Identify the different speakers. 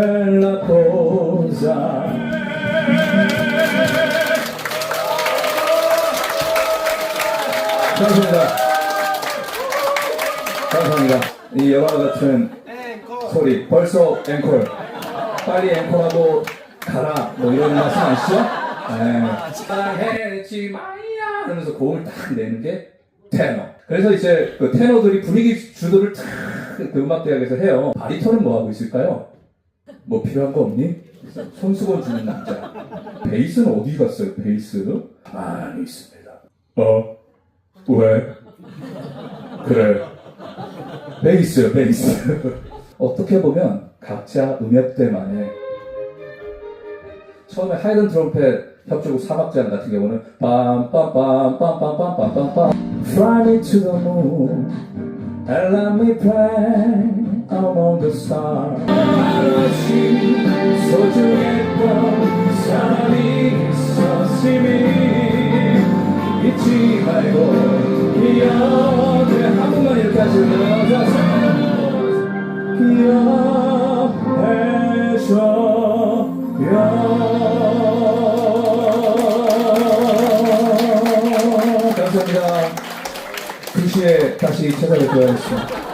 Speaker 1: bella cosa. 감사합니다. 감사합니다. 이 예와 같은 소리 벌써 앵콜 빨리 앵콜하고 가라 뭐 이런 말씀 아시죠? 사랑했지 네. 마이야 하면서 고음을 딱 내는 게 테너 그래서 이제 그 테너들이 분위기 주도를 탁그 음악 대학에서 해요 바리톤은 뭐 하고 있을까요? 뭐 필요한 거 없니? 손수건 주는 남자. 베이스는 어디 갔어요? 베이스? 가만히 있습니다. 어? 왜? 그래. 베이스요, 베이스. 어떻게 보면 각자 음역대만의 처음에 하이든 트럼펫 협주곡 사막장 같은 경우는 빰빰빰빰빰빰빰빰빰 Fly me to the moon and let me play among the stars 잊지 말고 기억해 한번만 이렇게 하시면 기억해줘요 감사합니다. 2시에 다시 찾아뵙도록 하겠습니다